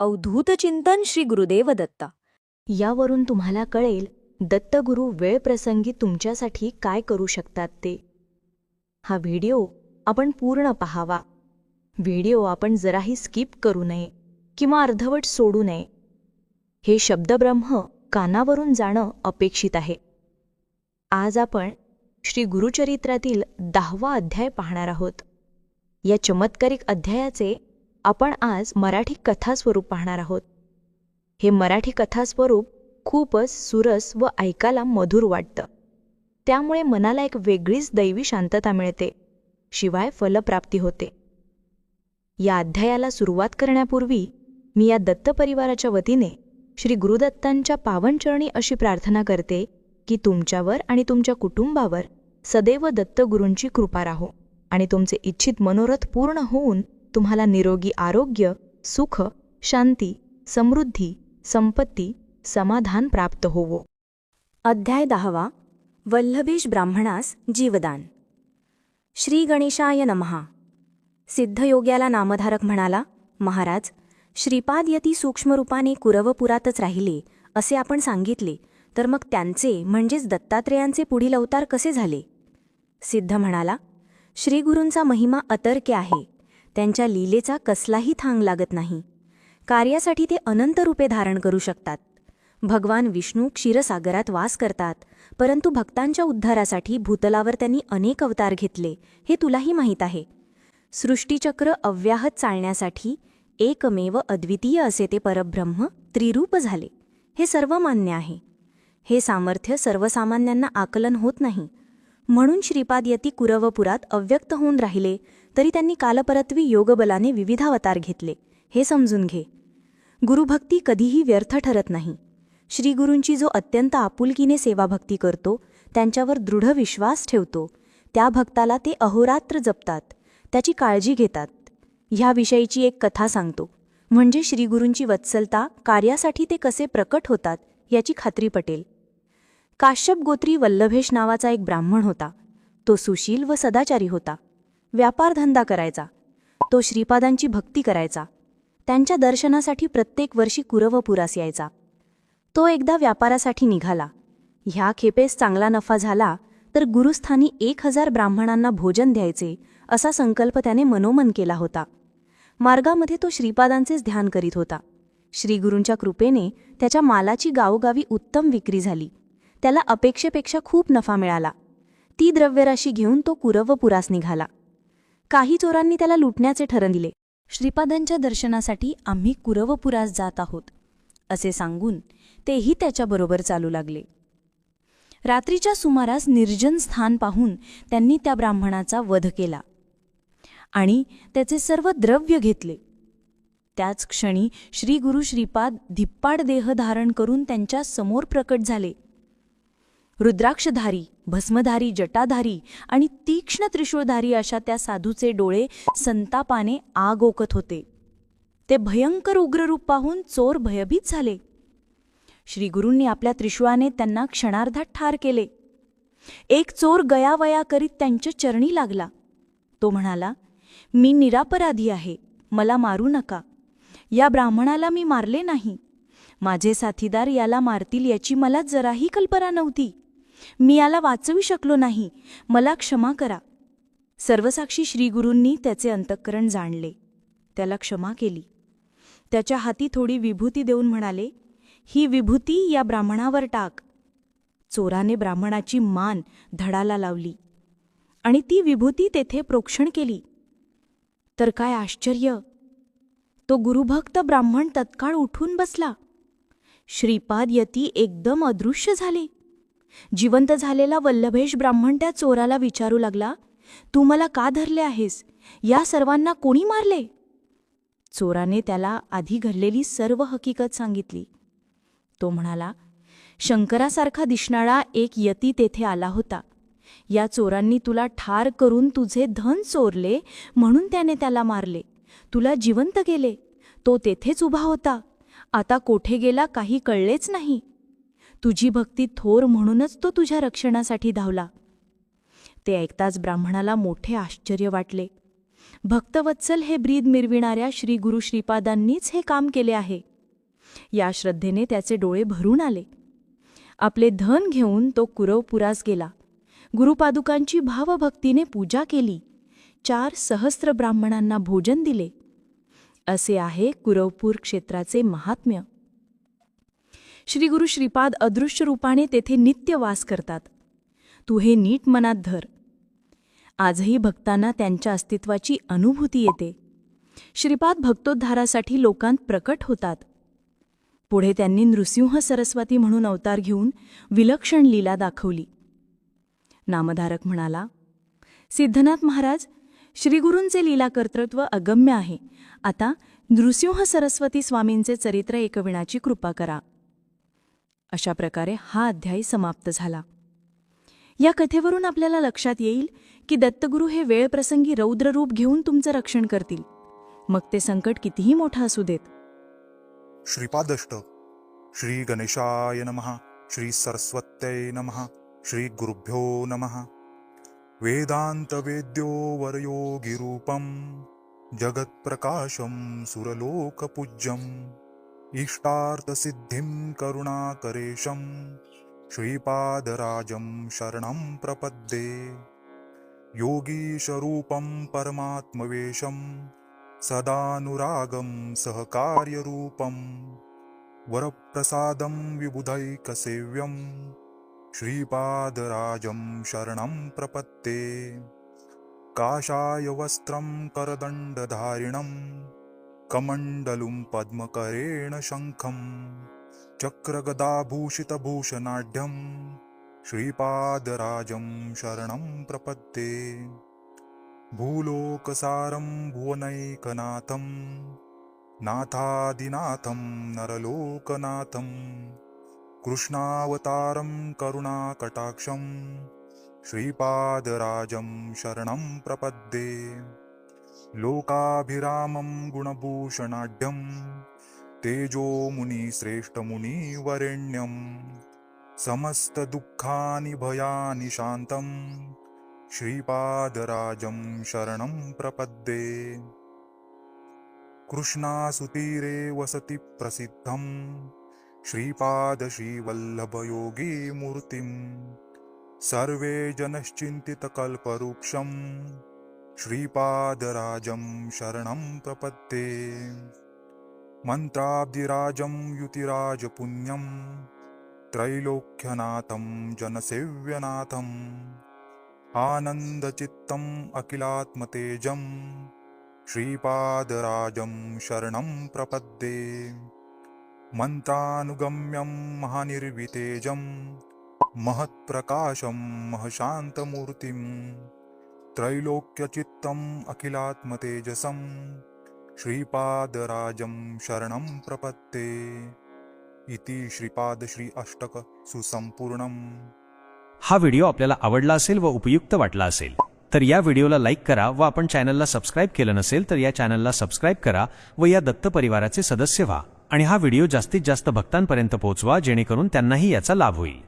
अवधूत चिंतन श्री गुरुदेव दत्ता यावरून तुम्हाला कळेल दत्तगुरू वेळप्रसंगी तुमच्यासाठी काय करू शकतात ते. हा व्हिडिओ आपण पूर्ण पाहावा. व्हिडिओ आपण जराही स्किप करू नये किंवा अर्धवट सोडू नये. हे शब्दब्रह्म कानावरून जाणं अपेक्षित आहे. आज आपण श्री गुरुचरित्रातील दहावा अध्याय पाहणार आहोत. या चमत्कारिक अध्यायाचे आपण आज मराठी कथास्वरूप पाहणार आहोत. हे मराठी कथास्वरूप खूपच सुरस व ऐकायला मधुर वाटतं. त्यामुळे मनाला एक वेगळीच दैवी शांतता मिळते. शिवाय फलप्राप्ती होते. या अध्यायाला सुरुवात करण्यापूर्वी मी या दत्त परिवाराच्या वतीने श्री गुरुदत्तांच्या पावनचरणी अशी प्रार्थना करते की तुमच्यावर आणि तुमच्या कुटुंबावर सदैव दत्तगुरूंची कृपा राहो आणि तुमचे इच्छित मनोरथ पूर्ण होऊन तुम्हाला निरोगी आरोग्य सुख शांती समृद्धी संपत्ती समाधान प्राप्त होवो. अध्याय दहावा. वल्लभेश ब्राह्मणास जीवदान. श्री गणेशाय नमहा. सिद्धयोग्याला नामधारक म्हणाला महाराज श्रीपाद यती सूक्ष्मरूपाने कुरवपुरातच राहिले असे आपण सांगितले तर मग त्यांचे म्हणजेच दत्तात्रेयांचे पुढील अवतार कसे झाले? सिद्ध म्हणाला श्रीगुरूंचा महिमा अतर्क्य आहे त्यांच्या लीलेचा कसलाही थांग लागत नाही. कार्यासाठी ते अनंत रूपे धारण करू शकतात. भगवान विष्णू क्षीरसागरात वास करतात परंतु भक्तांच्या उद्धारासाठी भूतलावर त्यांनी अनेक अवतार घेतले हे तुलाही माहीत आहे. सृष्टीचक्र अव्याहत चालण्यासाठी एकमेव अद्वितीय असे ते परब्रह्म त्रिरूप झाले. हे सर्व मान्य आहे. हे सामर्थ्य सर्वसामान्यांना आकलन होत नाही. म्हणून श्रीपाद यती कुरवपुरात अव्यक्त होऊन राहिले तरी त्यांनी कालपरत्वी योगबलाने विविधावतार घेतले. हे समजून घे. गुरुभक्ती कधीही व्यर्थ ठरत नाही. श्रीगुरूंची जो अत्यंत आपुलकीने सेवाभक्ती करतो त्यांच्यावर दृढ विश्वास ठेवतो. त्या भक्ताला ते अहोरात्र जपतात. त्याची काळजी घेतात. ह्याविषयीची एक कथा सांगतो. म्हणजे श्रीगुरूंची वत्सलता कार्यासाठी ते कसे प्रकट होतात याची खात्री पटेल. काश्यप गोत्री वल्लभेश नावाचा एक ब्राह्मण होता. तो सुशील व सदाचारी होता. व्यापारधंदा करायचा. तो श्रीपादांची भक्ती करायचा. त्यांच्या दर्शनासाठी प्रत्येक वर्षी कुरवपुरास यायचा. तो एकदा व्यापारासाठी निघाला. ह्या खेपेस चांगला नफा झाला तर गुरुस्थानी एक हजार ब्राह्मणांना भोजन द्यायचे असा संकल्प त्याने मनोमन केला होता. मार्गामध्ये तो श्रीपादांचेच ध्यान करीत होता. श्रीगुरूंच्या कृपेने त्याच्या मालाची गावोगावी उत्तम विक्री झाली. त्याला अपेक्षेपेक्षा खूप नफा मिळाला. ती द्रव्यराशी घेऊन तो कुरवपुरास निघाला. काही चोरांनी त्याला लुटण्याचे ठरविले श्रीपादांच्या दर्शनासाठी आम्ही कुरवपुरास जात आहोत असे सांगून तेही त्याच्याबरोबर चालू लागले. रात्रीच्या सुमारास निर्जन स्थान पाहून त्यांनी त्या ब्राह्मणाचा वध केला आणि त्याचे सर्व द्रव्य घेतले. त्याच क्षणी श्रीगुरु श्रीपाद धिप्पाड देह धारण करून त्यांच्यासमोर प्रकट झाले. रुद्राक्षधारी भस्मधारी जटाधारी आणि तीक्ष्ण त्रिशूळधारी अशा त्या साधूचे डोळे संतापाने आग ओकत होते. ते भयंकर उग्ररूप पाहून चोर भयभीत झाले. श्रीगुरूंनी आपल्या त्रिशूळाने त्यांना क्षणार्धात ठार केले. एक चोर गयावया करीत त्यांच्या चरणी लागला. तो म्हणाला मी निरापराधी आहे मला मारू नका. या ब्राह्मणाला मी मारले नाही. माझे साथीदार याला मारतील याची मला जराही कल्पना नव्हती. मी याला वाचवू शकलो नाही. मला क्षमा करा. सर्वसाक्षी श्रीगुरूंनी त्याचे अंतःकरण जाणले. त्याला क्षमा केली. त्याच्या हाती थोडी विभूती देऊन म्हणाले ही विभूती या ब्राह्मणावर टाक. चोराने ब्राह्मणाची मान धडाला लावली आणि ती विभूती तेथे प्रोक्षण केली. तर काय आश्चर्य! तो गुरुभक्त ब्राह्मण तत्काळ उठून बसला. श्रीपाद यती एकदम अदृश्य झाले. जिवंत झालेला वल्लभेश ब्राह्मण त्या चोराला विचारू लागला तू मला का धरले आहेस? या सर्वांना कोणी मारले? चोराने त्याला आधी घडलेली सर्व हकीकत सांगितली. तो म्हणाला शंकरासारखा दिसणारा एक यती तेथे आला होता. या चोरांनी तुला ठार करून तुझे धन चोरले म्हणून त्याने त्याला मारले. तुला जिवंत केले. तो तेथेच उभा होता. आता कोठे गेला काही कळलेच नाही. तुझी भक्ती थोर म्हणूनच तो तुझ्या रक्षणासाठी धावला. ते ऐकताच ब्राह्मणाला मोठे आश्चर्य वाटले. भक्तवत्सल हे ब्रीद मिरविणाऱ्या श्री गुरु श्रीपादांनीच हे काम केले आहे. या श्रद्धेने त्याचे डोळे भरून आले. आपले धन घेऊन तो कुरवपुरास गेला. गुरुपादुकांची भावभक्तीने पूजा केली. चार सहस्त्र ब्राह्मणांना भोजन दिले. असे आहे कुरवपूर क्षेत्राचे महात्म्य. श्री गुरु श्रीपाद अदृश्य रूपाने तेथे नित्य वास करतात. तू हे नीट मनात धर. आजही भक्तांना त्यांच्या अस्तित्वाची अनुभूती येते. श्रीपाद भक्तोद्धारासाठी लोकांत प्रकट होतात. पुढे त्यांनी नृसिंह सरस्वती म्हणून अवतार घेऊन विलक्षण लीला दाखवली. नामधारक म्हणाला सिद्धनाथ महाराज श्रीगुरूंचे लीला कर्तृत्व अगम्य आहे. आता नृसिंह सरस्वती स्वामींचे चरित्र एकविणाची कृपा करा. अशा प्रकारे हा अध्याय समाप्त झाला. या कथेवरून आपल्याला लक्षात येईल की दत्तगुरू हे वेळप्रसंगी रौद्ररूप घेऊन तुमचं रक्षण करतील. मग ते संकट कितीही मोठं असू देत. श्रीपादष्ट. श्री गणेशाय नमः. श्री सरस्वत्यै नमः. श्री गुरुभ्यो नमः. वेदान्तवेद्यो वरयोगिरूपं जगत्प्रकाशं सुरलोकपूज्यम. इष्टार्थसिद्धिं करुणाकरेशं श्रीपादराजं शरणं प्रपद्ये। योगीशरूपं परमात्मवेशं सदानुरागं सहकार्यरूपं वरप्रसादं विबुधैकसेव्यं श्रीपादराजं शरणं प्रपत्ते काषाय वस्त्रं कमण्डलुं पद्मकरेण शङ्खं चक्रगदाभूषितभूषणाढ्यं श्रीपादराजं शरणं प्रपद्ये। भूलोकसारं भुवनैकनाथं नाथादिनाथं नरलोकनाथं कृष्णावतारं करुणाकटाक्षं श्रीपादराजं शरणं प्रपद्ये। लोकाभिरामं गुणभूषणाढ्यं तेजोमुनिश्रेष्ठमुनिवरेण्यं समस्तदुःखानि भयानि शान्तं श्रीपादराजं शरणं प्रपद्ये। कृष्णासुतीरे वसति प्रसिद्धं श्रीपादश्रीवल्लभयोगीमूर्तिं सर्वे जनश्चिन्तितकल्पवृक्षं श्रीपादराजं शरणं प्रपद्ये मन्त्राब्धिराजं युतिराजपुण्यं। त्रैलोक्यनाथं जनसेव्यनाथम् आनन्दचित्तम् अखिलात्मतेजं। श्रीपादराजं शरणं प्रपद्ये मन्त्रानुगम्यं महानिर्वितेजं। महत्प्रकाशं महशान्तमूर्तिम्। त्रैलोक्यचित्तम् अखिलात्मतेजसं श्रीपादराजं शरणं प्रपत्ते इति श्रीपादश्री अष्टक सुसंपूर्णम् हा व्हिडिओ आपल्याला आवडला असेल व उपयुक्त वाटला असेल तर या व्हिडिओला लाईक करा व आपण चॅनलला सबस्क्राईब केलं नसेल तर या चॅनलला सबस्क्राईब करा व या दत्त परिवाराचे सदस्य व्हा आणि हा व्हिडिओ जास्तीत जास्त भक्तांपर्यंत पोहोचवा जेणेकरून त्यांनाही याचा लाभ होईल.